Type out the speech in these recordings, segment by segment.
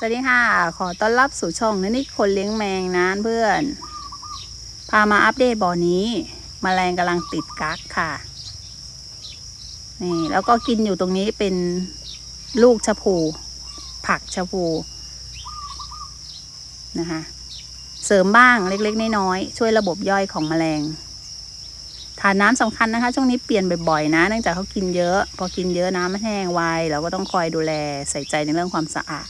สวัสดีค่ะ ขอต้อนรับสู่ช่องนี้คนเลี้ยงแมงนะเพื่อน พามาอัปเดตบ่อนี้มแมลงกำลังติดกั๊กค่ะ นี่ แล้วก็กินอยู่ตรงนี้เป็นลูกชะพู ผักชะพูนะคะ เสริมบ้างเล็กๆ น้อยๆช่วยระบบย่อยของแมลงทานน้ำสำคัญนะคะ ช่วงนี้เปลี่ยนบ่อยๆนะ เนื่องจากเขากินเยอะ พอกินเยอะน้ำมันแห้งไวเราก็ต้องคอยดูแลใส่ใจในเรื่องความสะอาด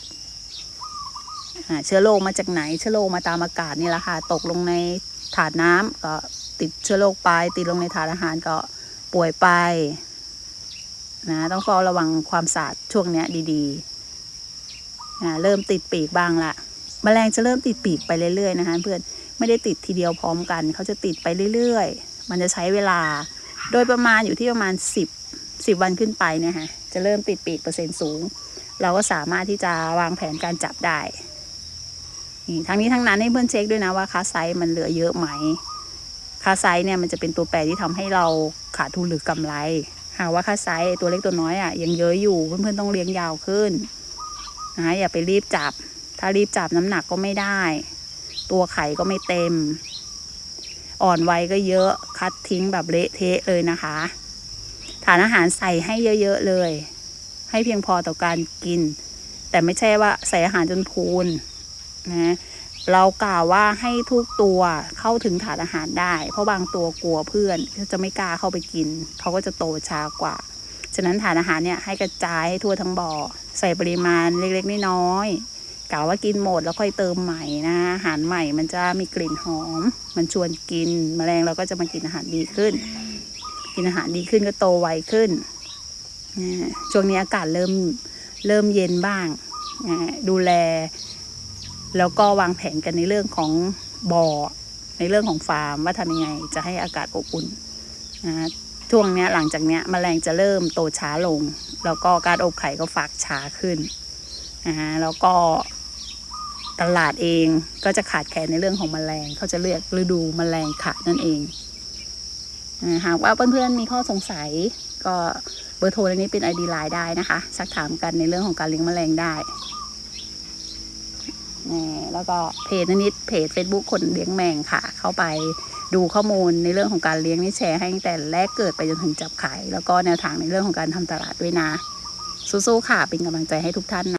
เชื้อโรคมาจากไหน เชื้อโรคมาตามอากาศนี่แหละค่ะ ตกลงในถาดน้ำก็ติดเชื้อโรคไป ติดลงในถาดอาหารก็ป่วยไปนะต้องเฝ้าระวังความสะอาดช่วงเนี้ยดีๆนะเริ่มติดปีกบ้างละแมลงจะเริ่มติดปีกไปเรื่อยๆนะคะเพื่อนไม่ได้ติดทีเดียวพร้อมกัน เขาจะติดไปเรื่อยๆ มันจะใช้เวลา โดยประมาณอยู่ที่ประมาณ 10 10 วันขึ้นไปเนี่ยฮะจะเริ่มติดปีกเปอร์เซ็นต์สูง เราก็สามารถที่จะวางแผนการจับได้ นี่ทั้งนี้ทั้งนั้นให้เพื่อนเช็คด้วยนะว่าคาไซมันเหลือเยอะไหมคาไซเนี่ยมันจะเป็นตัวแปรที่ทำให้เราขาดทุนหรือกำไร หากว่าคาไซตัวเล็กตัวน้อยอะยังเยอะอยู่เพื่อนๆต้องเลี้ยงยาวขึ้นนะอย่าไปรีบจับ ถ้ารีบจับน้ำหนักก็ไม่ได้ ตัวไข่ก็ไม่เต็ม อ่อนไวก็เยอะคัดทิ้งแบบเละเทะเลยนะคะ ฐานอาหารใส่ให้เยอะๆเลย ให้เพียงพอต่อการกิน แต่ไม่ใช่ว่าใส่อาหารจนพูน นะเรากล่าวว่าให้ทุกตัวเข้าถึงถาดอาหารได้ เพราะบางตัวกลัวเพื่อนจะไม่กล้าเข้าไปกิน เขาก็จะโตช้ากว่า ฉะนั้นถาดอาหารเนี่ยให้กระจายให้ทั่วทั้งบ่อ ใส่ปริมาณเล็กๆน้อยๆกล่าวว่ากินหมดแล้วค่อยเติมใหม่นะอาหารใหม่มันจะมีกลิ่นหอม มันชวนกินแมลงเราก็จะมากินอาหารดีขึ้น กินอาหารดีขึ้นก็โตไวขึ้นช่วงนี้อากาศเริ่มเริ่มเย็นบ้างดูแล แล้วก็วางแผนกันในเรื่องของบ่อ ในเรื่องของฟาร์มว่าทำยังไงจะให้อากาศอบอุ่นนะช่วงเนี้ยหลังจากเนี้ยแมลงจะเริ่มโตช้าลง แล้วก็การอบไข่ก็ฝากช้าขึ้นนะฮะแล้วก็ตลาดเองก็จะขาดแคลนในเรื่องของแมลงเขาจะเรียกฤดูแมลงขาดนั่นเองนะหากว่าเพื่อนๆมีข้อสงสัยก็เบอร์โทรในนี้เป็น ID ไลน์ได้นะคะ สักถามกันในเรื่องของการเลี้ยงแมลงได้ นี่แล้วก็เพจนิดเพจ Facebook คนเลี้ยงแมงค่ะ เข้าไปดูข้อมูลในเรื่องของการเลี้ยงนี่แชร์ให้ตั้งแต่แรกเกิดไปจนถึงจับขายแล้วก็แนวทางในเรื่องของการทำตลาดด้วยนะ สู้ๆค่ะเป็นกำลังใจให้ทุกท่านนะ